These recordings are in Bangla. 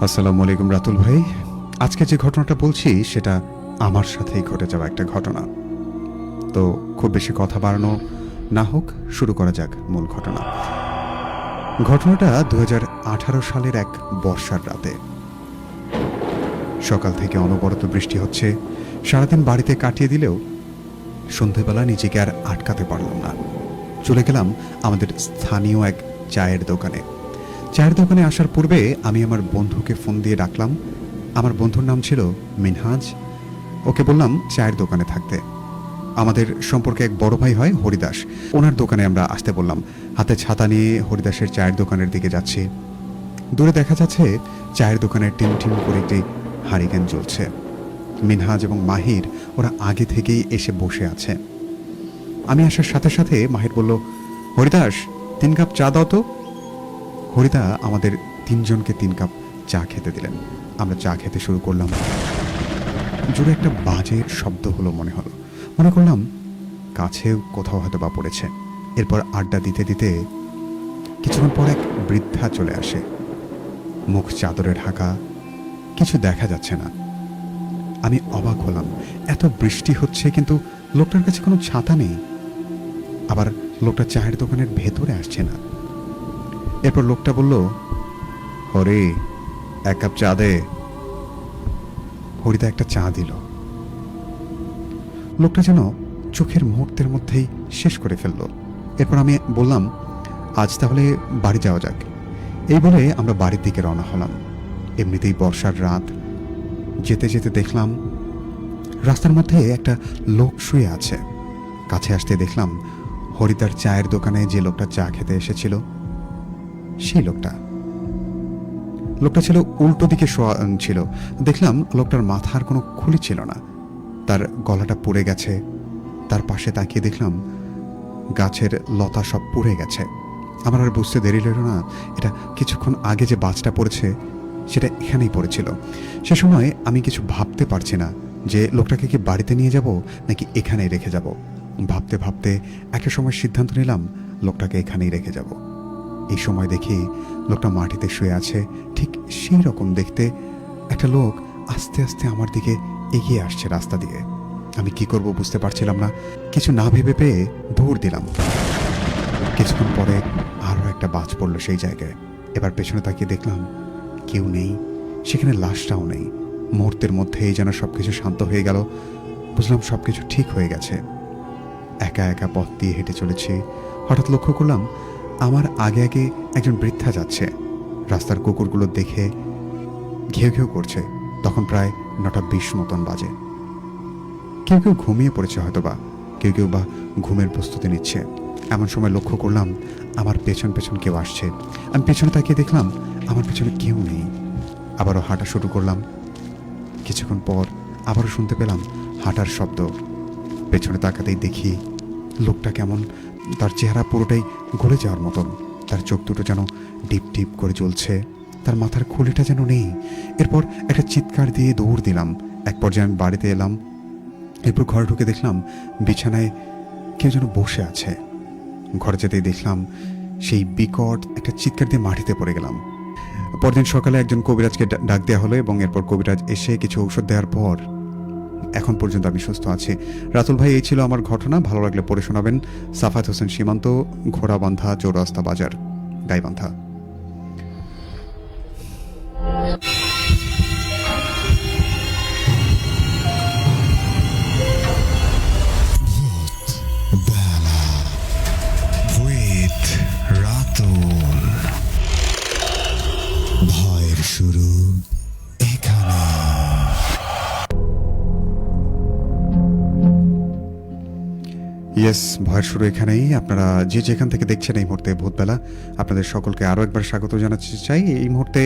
আসসালামু আলাইকুম রাতুল ভাই। আজকে যে ঘটনাটা বলছি, সেটা আমার সাথেই ঘটে যাওয়া একটা ঘটনা। তো খুব বেশি কথা বাড়ানো না হোক, শুরু করা যাক মূল ঘটনা। ঘটনাটা দু হাজার আঠারো সালের এক বর্ষার রাতে। সকাল থেকে অনবরত বৃষ্টি হচ্ছে, সারাদিন বাড়িতে কাটিয়ে দিলেও সন্ধেবেলা নিজেকে আর আটকাতে পারলাম না। চলে গেলাম আমাদের স্থানীয় এক চায়ের দোকানে। চায়ের দোকানে আসার পূর্বে আমি আমার বন্ধুকে ফোন দিয়ে ডাকলাম। আমার বন্ধুর নাম ছিল মিনহাজ। ওকে বললাম চায়ের দোকানে থাকতে। আমাদের সম্পর্কে এক বড় ভাই হয় হরিদাস। ওনার দোকানে আমরা আসতে বললাম। হাতে ছাতা নিয়ে হরিদাসের চায়ের দোকানের দিকে যাচ্ছি। দূরে দেখা যাচ্ছে চায়ের দোকানে টিম টিম করে একটি হারিকেন জ্বলছে। মিনহাজ এবং মাহির ওরা আগে থেকেই এসে বসে আছে। আমি আসার সাথে সাথে মাহির বলল, হরিদাস, তিন কাপ চা দাও তো। হরিদা আমাদের তিনজনকে তিন কাপ চা খেতে দিলেন। আমরা চা খেতে শুরু করলাম। জোরে একটা বাজের শব্দ হলো মনে হলো। মনে করলাম, কাছেও কোথাও হয়তো বা পড়েছে। এরপর আড্ডা দিতে দিতে কিছুক্ষণ পর এক বৃদ্ধা চলে আসে। মুখ চাদরে ঢাকা, কিছু দেখা যাচ্ছে না। আমি অবাক হলাম, এত বৃষ্টি হচ্ছে কিন্তু লোকটার কাছে কোনো ছাতা নেই। আবার লোকটা চায়ের দোকানের ভেতরে আসছে না। এরপর লোকটা বলল, হরে, এক কাপ চা দে। হরিদা একটা চা দিল। লোকটা যেন চোখের মুহূর্তের মধ্যেই শেষ করে ফেলল। এরপর আমি বললাম, আজ তাহলে বাড়ি যাওয়া যাক। এই বলে আমরা বাড়ির দিকে রওনা হলাম। এমনিতেই বর্ষার রাত। যেতে যেতে দেখলাম, রাস্তার মধ্যে একটা লোক শুয়ে আছে। কাছে আসতে দেখলাম, হরিদার চায়ের দোকানে যে লোকটা চা খেতে এসেছিল সেই লোকটা। লোকটা ছিল উল্টো দিকে শোয়া ছিল। দেখলাম লোকটার মাথার কোনো খুলি ছিল না। তার গলাটা পুড়ে গেছে। তার পাশে তাকিয়ে দেখলাম গাছের লতা সব পুড়ে গেছে। আমার আর বুঝতে দেরি হলো না। এটা কিছুক্ষণ আগে যে বাজটা পড়েছে, সেটা এখানেই পড়েছিল। সে সময় আমি কিছু ভাবতে পারছি না যে লোকটাকে কি বাড়িতে নিয়ে যাব নাকি এখানেই রেখে যাব। ভাবতে ভাবতে একটা সময় সিদ্ধান্ত নিলাম, লোকটাকে এখানেই রেখে যাব। এই সময় দেখি লোকটা মাটিতে শুয়ে আছে। ঠিক সেই রকম দেখতে একটা লোক আস্তে আস্তে আমার দিকে এগিয়ে আসছে রাস্তা দিয়ে। আমি কি করব বুঝতে পারছিলাম না। কিছু না ভেবে পেয়ে দৌড় দিলাম। কিছুক্ষণ পরে আরও একটা বাজ পড়ল সেই জায়গায়। এবার পেছনে তাকিয়ে দেখলাম কেউ নেই। সেখানে লাশটাও নেই। মুহূর্তের মধ্যেই যেন সব কিছু শান্ত হয়ে গেল। বুঝলাম সব কিছু ঠিক হয়ে গেছে। একা একা পথ দিয়ে হেঁটে চলেছি। হঠাৎ লক্ষ্য করলাম আমার আগে আগে একজন বৃদ্ধা যাচ্ছে। রাস্তার কুকুরগুলো দেখে ঘেউ ঘেউ করছে। তখন প্রায় নটা বিশ মতন বাজে। কেউ কেউ ঘুমিয়ে পড়েছে হয়তোবা। কেউ কেউ বা ঘুমের প্রস্তুতি নিচ্ছে। এমন সময় লক্ষ্য করলাম, আমার পেছন পেছন কেউ আসছে। আমি পেছনে তাকিয়ে দেখলাম, আমার পেছনে কেউ নেই। আবারও হাঁটা শুরু করলাম। কিছুক্ষণ পর আবারও শুনতে পেলাম হাঁটার শব্দ। পেছনে তাকাতেই দেখি লোকটা কেমন তার চেহারা পুরোটাই গলে যাওয়ার মতন। তার চোখ দুটো যেন ডিপ ডিপ করে জ্বলছে। তার মাথার খুলিটা যেন নেই। এরপর একটা চিৎকার দিয়ে দৌড় দিলাম। এক পর্যায়ে আমি বাড়িতে এলাম। এরপর ঘরে ঢুকে দেখলাম বিছানায় কেউ যেন বসে আছে। ঘরে যেতেই দেখলাম সেই বিকট একটা চিৎকার দিয়ে মাটিতে পড়ে গেলাম। পরদিন সকালে একজন কবিরাজকে ডাক দেওয়া হলো এবং এরপর কবিরাজ এসে কিছু ঔষধ দেওয়ার পর এখন পর্যন্ত আমি সুস্থ আছি। রাতুল ভাই, এই ছিল আমার ঘটনা। ভালো লাগলে পড়ে শোনাবেন। সাফাত হোসেন সীমান্ত, ঘোড়াবান্ধা, চৌরাস্তা বাজার, গাইবান্ধা। ইয়েস ভয়ের শুরু এখানেই। আপনারা যে যেখান থেকে দেখছেন এই মুহূর্তে ভূতবেলা আপনাদের সকলকে আরও একবার স্বাগত জানাতে চাই। এই মুহূর্তে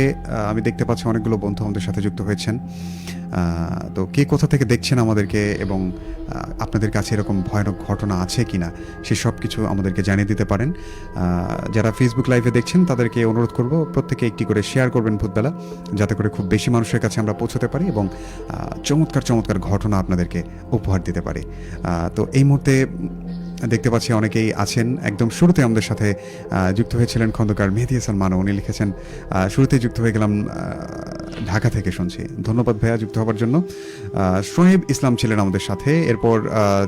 আমি দেখতে পাচ্ছি অনেকগুলো বন্ধু আমাদের সাথে যুক্ত হয়েছেন। তো কে কোথা থেকে দেখছেন আমাদেরকে এবং আপনাদের কাছে এরকম ভয়ানক ঘটনা আছে কিনা, সে সব কিছু আমাদেরকে জানিয়ে দিতে পারেন। যারা ফেসবুক লাইভে দেখছেন, তাদেরকে অনুরোধ করব প্রত্যেকে একটি করে শেয়ার করবেন ভূতবেলা, যাতে করে খুব বেশি মানুষের কাছে আমরা পৌঁছতে পারি এবং চমৎকার চমৎকার ঘটনা আপনাদেরকে উপহার দিতে পারি। তো এই মুহূর্তে দেখতে পাচ্ছি অনেকেই আছেন। একদম শুরুতে আমাদের সাথে যুক্ত হয়েছিলেন খন্দকার মেহেদি হাসান মানো। উনি লিখেছেন শুরুতে যুক্ত হয়ে গেলাম ঢাকা থেকে শুনছি। ধন্যবাদ ভাইয়া যুক্ত হবার জন্য। সোহেব ইসলাম ছিলেন আমাদের সাথে। এরপর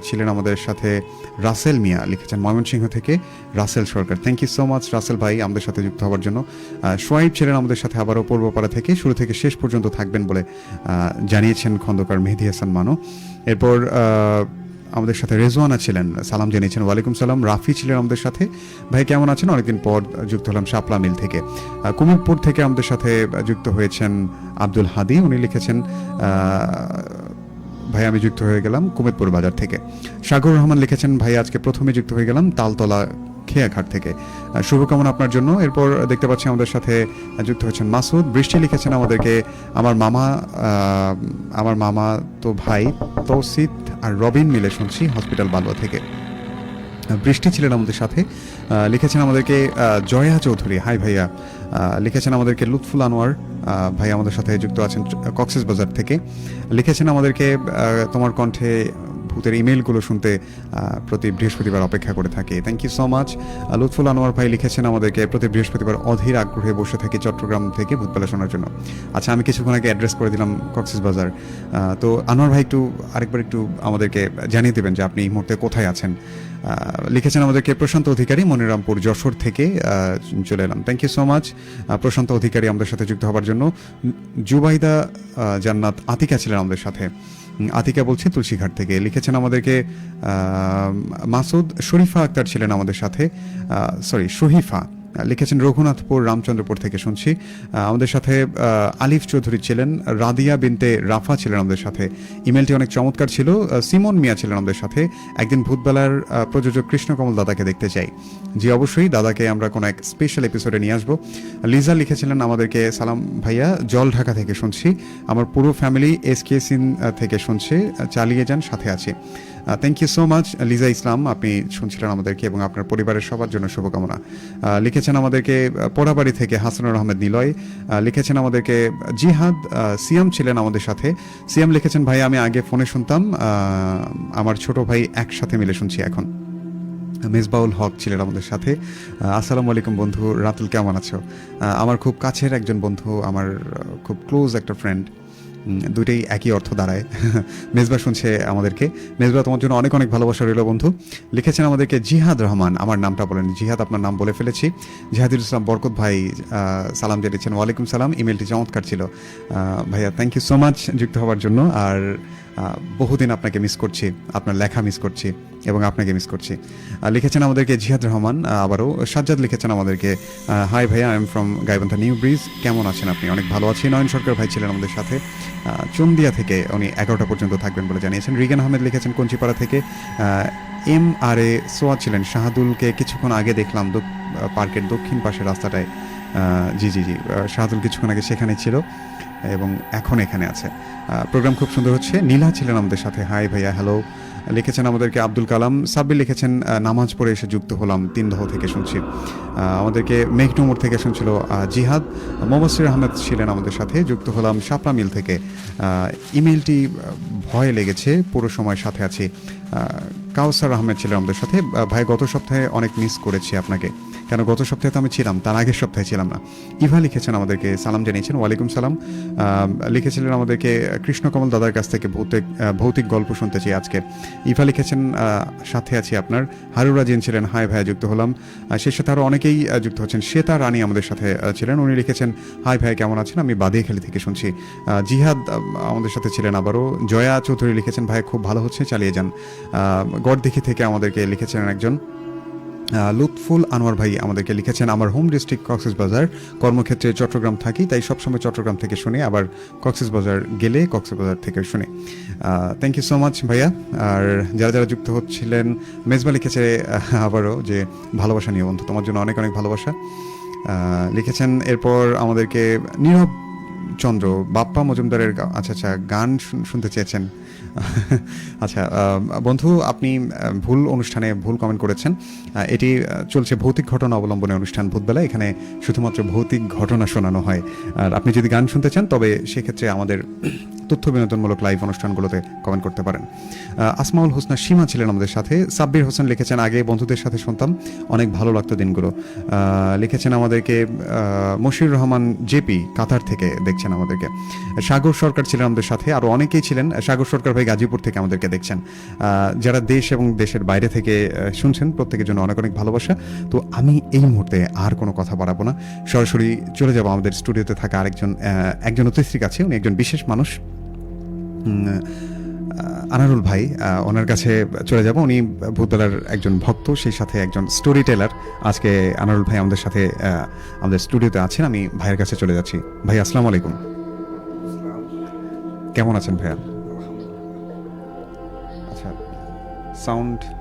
ছিলেন আমাদের সাথে রাসেল মিয়া লিখেছেন ময়মনসিংহ থেকে Rasel Sarkar. Thank you so much Rasel ভাই আমাদের সাথে যুক্ত হবার জন্য। আহ, সোহাইব ছিলেন আমাদের সাথে আবারও পূর্বপাড়া থেকে। শুরু থেকে শেষ পর্যন্ত থাকবেন বলে জানিয়েছেন খন্দকার মেহেদি হাসান মানো। এরপর আমাদের সাথে রেজওয়ানা ছিলেন, সালাম জানিয়েছেন, ওয়ালাইকুম সালাম। রাফি ছিলেন আমাদের সাথে। ভাই, কেমন আছেন? অনেকদিন পর যুক্ত হলাম শাপলা মিল থেকে। কুমিরপুর থেকে আমাদের সাথে যুক্ত হয়েছেন আব্দুল হাদি। উনি লিখেছেন ভাই, আমি যুক্ত হয়ে গেলাম কুমিরপুর বাজার থেকে। সাগর রহমান লিখেছেন, ভাই, আজকে প্রথমে যুক্ত হয়ে গেলাম তালতলা খেয়াঘাট থেকে। শুভকামনা আপনার জন্য। এরপর দেখতে পাচ্ছি আমাদের সাথে যুক্ত হয়েছেন মাসুদ। বৃষ্টি লিখেছেন আমাদেরকে। আমার মামা আমার মামা তো ভাই তৌসিদ আর রবিন মিলে শুনছি হসপিটাল বালুয়া থেকে। বৃষ্টি ছিলেন আমাদের সাথে। লিখেছেন আমাদেরকে জয়া চৌধুরী। হাই ভাইয়া। লিখেছেন আমাদেরকে লুৎফুল আনোয়ার। ভাই আমাদের সাথে যুক্ত আছেন কক্সেস বাজার থেকে। লিখেছেন আমাদেরকে তোমার কণ্ঠে ভূতের ইমেলগুলো শুনতে প্রতি বৃহস্পতিবার অপেক্ষা করে থাকি। Thank you so much Lutful Anwar ভাই লিখেছেন আমাদেরকে, প্রতি বৃহস্পতিবার অধীর আগ্রহে বসে থাকি চট্টগ্রাম থেকে ভূতবেলা শোনার জন্য। আচ্ছা আমি কিছুক্ষণ আগে অ্যাড্রেস করে দিলাম কক্সেস বাজার। তো আনোয়ার ভাই একটু, আরেকবার একটু আমাদেরকে জানিয়ে দেবেন যে আপনি এই মুহূর্তে কোথায় আছেন। লিখেছেন আমাদেরকে, প্রশান্ত অধিকারী, মনিরামপুর, যশোর থেকে চলে এলাম। Thank you so much Prashanta Adhikari আমাদের সাথে যুক্ত হবার জন্য। জুবাইদা জান্নাত আতিকা ছিলেন আমাদের সাথে। আতিকা বলছি তুলসীঘাট থেকে। লিখেছেন আমাদেরকে মাসুদ শরীফা আক্তার ছিলেন আমাদের সাথে। সরি শহীফা লিখেছেন রঘুনাথপুর রামচন্দ্রপুর থেকে শুনছি। আমাদের সাথে আলিফ চৌধুরী ছিলেন রাদিয়া বিনতে রাফা ছিলেন আমাদের সাথে। ইমেলটি অনেক চমৎকার ছিল। সিমন মিয়া ছিলেন আমাদের সাথে। একদিন ভূতবেলার প্রযোজক কৃষ্ণকমল দাদাকে দেখতে চাই। জি অবশ্যই দাদাকে আমরা কোনো এক স্পেশাল এপিসোডে নিয়ে আসব। লিজা লিখেছিলেন আমাদেরকে সালাম ভাইয়া জল ঢাকা থেকে শুনছি। আমার পুরো ফ্যামিলি এস কে সিন থেকে শুনছে। চালিয়ে যান সাথে আছি। Thank you so much Liza Islam আপনি শুনছিলেন আমাদেরকে এবং আপনার পরিবারের সবার জন্য শুভকামনা। আহ, লিখেছেন আমাদেরকে পোড়াবাড়ি থেকে হাসানুর আহমেদ নিলয় লিখেছেন আমাদেরকে জিহাদ সিয়াম ছিলেন আমাদের সাথে। সিয়াম লিখেছেন, ভাই, আমি আগে ফোনে শুনতাম আমার ছোট ভাই একসাথে মিলে শুনছি এখন। মেজবাউল হক ছিলেন আমাদের সাথে। আসসালামু আলাইকুম বন্ধু, রাতুল কেমন আছো? আমার খুব কাছের একজন বন্ধু, আমার খুব ক্লোজ একটা ফ্রেন্ড। দুইটাই একই অর্থ দাঁড়ায়। মেজবা শুনছে আমাদেরকে। মেজবা, তোমার জন্য অনেক অনেক ভালোবাসা রইল বন্ধু। লিখেছেন আমাদেরকে জিহাদ রহমান। আমার নামটা বলেন জিহাদ, আপনার নাম বলে ফেলেছি। জিহাদুল ইসলাম বরকত ভাই সালাম জানিয়েছেন। ওয়ালাইকুম সালাম। ইমেলটি চমৎকার ছিল। ভাইয়া থ্যাংক ইউ সো মাচ যুক্ত হওয়ার জন্য। আর বহুদিন আপনাকে মিস করছি, আপনার লেখা মিস করছি এবং আপনাকে মিস করছি। লিখেছেন আমাদেরকে জিহাদ রহমান আবারও সাজ্জাদ লিখেছেন আমাদেরকে হাই ভাইয়া I am from Gaibandha new bridge কেমন আছেন আপনি? অনেক ভালো আছি। নয়ন সরকার ভাই ছিলেন আমাদের সাথে। চন্দিয়া থেকে উনি এগারোটা পর্যন্ত থাকবেন বলে জানিয়েছেন। রিগান আহমেদ লিখেছেন কঞ্চিপাড়া থেকে। এম আর এ সোয়া ছিলেন শাহাদুলকে কিছুক্ষণ আগে দেখলাম পার্কের দক্ষিণ পাশের রাস্তাটায়। জি জি জি শাহাদুল কিছুক্ষণ আগে সেখানে ছিল। এবং এখন এখানে আছে। প্রোগ্রাম খুব সুন্দর হচ্ছে। নীলা ছিলেন আমাদের সাথে। হাই ভাইয়া হ্যালো লিখেছেন আমাদেরকে আব্দুল কালাম। সাব্বির লিখেছেন নামাজ পড়ে এসে যুক্ত হলাম। তিনদহ থেকে শুনছি। আমাদেরকে মেঘডুমুর থেকে শুনছিল জিহাদ। মোবাসির আহমেদ ছিলেন আমাদের সাথে। যুক্ত হলাম শাপলা মিল থেকে। ইমেলটি ভয় লেগেছে। পুরো সময় সাথে আছি। কাউসার আহমেদ ছিলেন আমাদের সাথে। ভাই, গত সপ্তাহে অনেক মিস করেছি আপনাকে। কেন গত সপ্তাহে তো আমি ছিলাম, তার আগের সপ্তাহে ছিলাম না। ইভা লিখেছেন আমাদেরকে, সালাম জানিয়েছেন, ওয়ালাইকুম সালাম। লিখেছিলেন আমাদেরকে, কৃষ্ণকমল দাদার কাছ থেকে ভৌতিক ভৌতিক গল্প শুনতে চাই আজকে। ইভা লিখেছেন সাথে আছি আপনার। হারুরা জিন ছিলেন, হাই ভাইয়া যুক্ত হলাম। সেই সাথে আরও অনেকেই যুক্ত হচ্ছেন। শ্বেতা রানী আমাদের সাথে ছিলেন, উনি লিখেছেন, হাই ভাই কেমন আছেন? আমি বাদিয়াখালী থেকে শুনছি। জিহাদ আমাদের সাথে ছিলেন আবারও। জয়া চৌধুরী লিখেছেন ভাই খুব ভালো হচ্ছে, চালিয়ে যান। গড়দিঘি থেকে আমাদেরকে লিখেছিলেন একজন। লুৎফুল আনোয়ার ভাই আমাদেরকে লিখেছেন, আমার হোম ডিস্ট্রিক্ট কক্সেস বাজার কর্মক্ষেত্রে চট্টগ্রাম থাকি, তাই সবসময় চট্টগ্রাম থেকে শুনি আবার কক্সেস বাজার গেলে কক্সবাজার থেকে শুনি। থ্যাংক ইউ সো মাচ ভাইয়া। আর যারা যারা যুক্ত হচ্ছিলেন মেজবা লিখেছে আবারও যে ভালোবাসা নিয়ে বন্ধু, তোমার জন্য অনেক অনেক ভালোবাসা। লিখেছেন, এরপর আমাদেরকে নীরব চন্দ্র, বাপ্পা মজুমদারের আচ্ছা আচ্ছা গান শুন- শুনতে চেয়েছেন। আচ্ছা বন্ধু আপনি ভুল অনুষ্ঠানে ভুল কমেন্ট করেছেন। এটি চলছে ভৌতিক ঘটনা অবলম্বনে অনুষ্ঠান ভূতবেলা এখানে শুধুমাত্র ভৌতিক ঘটনা শোনানো হয়। আর আপনি যদি গান শুনতে চান তবে সেক্ষেত্রে আমাদের তথ্য বিনোদনমূলক লাইভ অনুষ্ঠানগুলোতে কমেন্ট করতে পারেন। আসমাউল হোসনা সীমা ছিলেন আমাদের সাথে। সাব্বির হোসেন লিখেছেন আগে বন্ধুদের সাথে শুনতাম। অনেক ভালো লাগতো দিনগুলো। লিখেছেন আমাদেরকে আহ, মশিউর রহমান জেপি কাতার থেকে দেখছেন আমাদেরকে। সাগর সরকার ছিলেন আমাদের সাথে। আরও অনেকেই ছিলেন। সাগর সরকার ভাই গাজীপুর থেকে আমাদেরকে দেখছেন। যারা দেশ এবং দেশের বাইরে থেকে শুনছেন প্রত্যেকের জন্য অনেক অনেক ভালোবাসা। তো আমি এই মুহূর্তে আর কোনো কথা বাড়াবো না। সরাসরি চলে যাব আমাদের স্টুডিওতে থাকা আরেকজন একজন অতিথির কাছে। উনি একজন বিশেষ মানুষ। আনারুল ভাই ওনার কাছে চলে যাব। উনি ভূতলার একজন ভক্ত সেই সাথে একজন স্টোরি টেলার আজকে আনারুল ভাই আমাদের সাথে আমাদের স্টুডিওতে আছেন। আমি ভাইয়ের কাছে চলে যাচ্ছি। ভাই আসসালামু আলাইকুম। কেমন আছেন ভাইয়া? আচ্ছা সাউন্ড